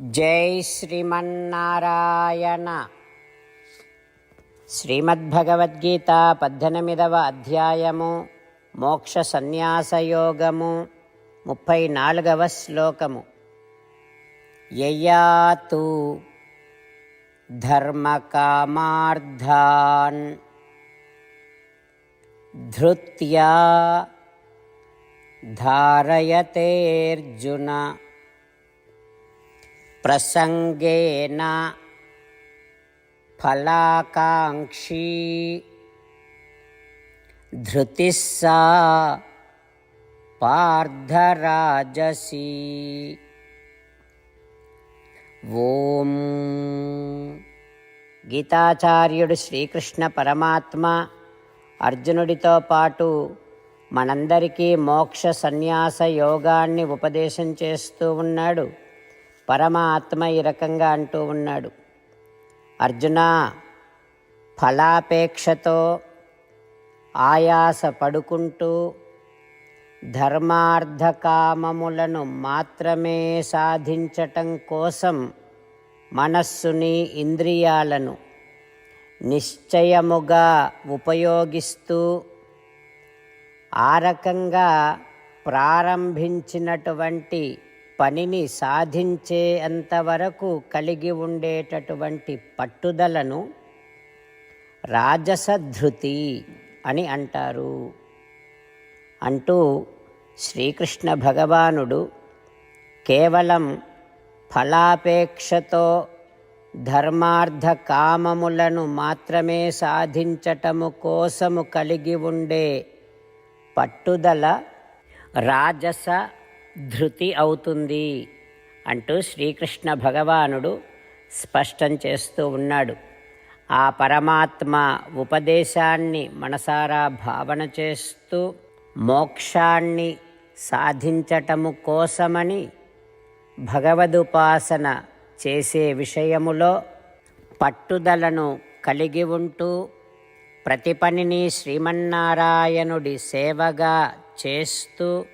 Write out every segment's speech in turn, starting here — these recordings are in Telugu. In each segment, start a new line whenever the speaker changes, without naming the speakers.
జై శ్రీమన్నారాయణ. శ్రీమద్భగవద్గీత పద్దెనిమిదవ అధ్యాయము మోక్ష సన్యాసయోగము ముప్పై నాలుగవ శ్లోకము. యయాతు ధర్మకామార్థాన్ ధృత్యా ధారయతేర్జున. ప్రసంగేన ఫలాకాంక్షీ ధృతిస్సా సా పార్థరాజసీ. ఓం. గీతాచార్యుడు శ్రీకృష్ణ పరమాత్మ అర్జునుడితో పాటు మనందరికీ మోక్ష సన్యాస యోగాన్ని ఉపదేశం చేస్తూ ఉన్నాడు. పరమాత్మ ఈ రకంగా అంటూ ఉన్నాడు. అర్జున ఫలాపేక్షతో ఆయాస పడుకుంటూ ధర్మార్థకామములను మాత్రమే సాధించటం కోసం మనస్సుని ఇంద్రియాలను నిశ్చయముగా ఉపయోగిస్తూ ఆ రకంగా ప్రారంభించినటువంటి పనిని సాధించే అంతవరకు కలిగి ఉండేటటువంటి పట్టుదలను రాజసధృతి అని అంటారు. అంటూ శ్రీకృష్ణ భగవానుడు కేవలం ఫలాపేక్షతో ధర్మార్థ కామములను మాత్రమే సాధించటము కోసము కలిగి ఉండే పట్టుదల రాజస ధృతి అవుతుంది అంటూ శ్రీకృష్ణ భగవానుడు స్పష్టం చేస్తూ ఉన్నాడు. ఆ పరమాత్మ ఉపదేశాన్ని మనసారా భావన చేస్తూ మోక్షాన్ని సాధించటము కోసమని భగవదుపాసన చేసే విషయములో పట్టుదలను కలిగి ఉంటూ ప్రతి పనిని శ్రీమన్నారాయణుడి సేవగా చేస్తూ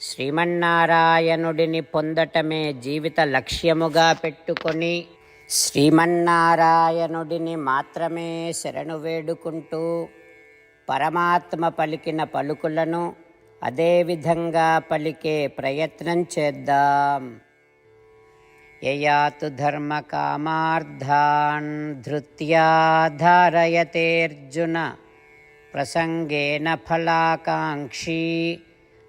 శ్రీమన్నారాయణుడిని పొందటమే జీవిత లక్ష్యముగా పెట్టుకొని శ్రీమన్నారాయణుడిని మాత్రమే శరణు వేడుకుంటూ పరమాత్మ పలికిన పలుకులను అదేవిధంగా పలికే ప్రయత్నం చేద్దాం. యయాతు ధర్మకామార్థాన్ ధృత్యా ధారయతేర్జున ప్రసంగేన ఫలాకాంక్షీ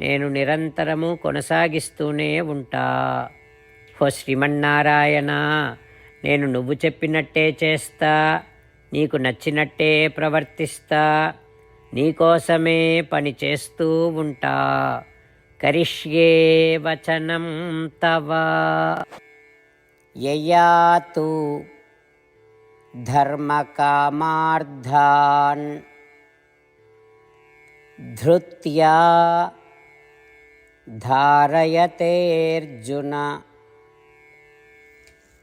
నేను నిరంతరము కొనసాగిస్తూనే ఉంటా. హో శ్రీమన్నారాయణ నేను నువ్వు చెప్పినట్టే చేస్తా నీకు నచ్చినట్టే ప్రవర్తిస్తా నీకోసమే పని చేస్తూ ఉంటా. కరిష్యే వచనం తవ. యయాతు ధర్మకామార్థాన్ ధృత్యా धारयतेऽर्जुन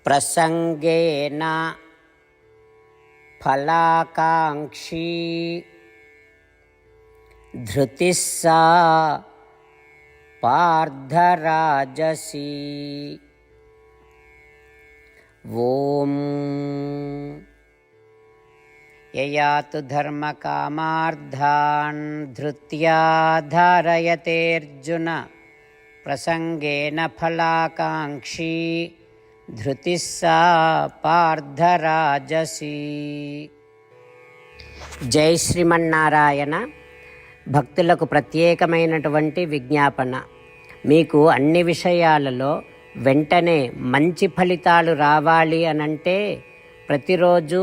प्रसङ्गेन फलाकाङ्क्षी धृतिः सा पार्धराजसी। ॐ ययातु धर्मकामार्धान् धृत्या धारयतेऽर्जुन ప్రసంగేన ఫలాకాంక్షీ ధృతిస్సా పార్థరాజసీ జై శ్రీమన్నారాయణ భక్తులకు ప్రత్యేకమైనటువంటి విజ్ఞాపన మీకు అన్ని విషయాలలో వెంటనే మంచి ఫలితాలు రావాలి అనంటే ప్రతిరోజు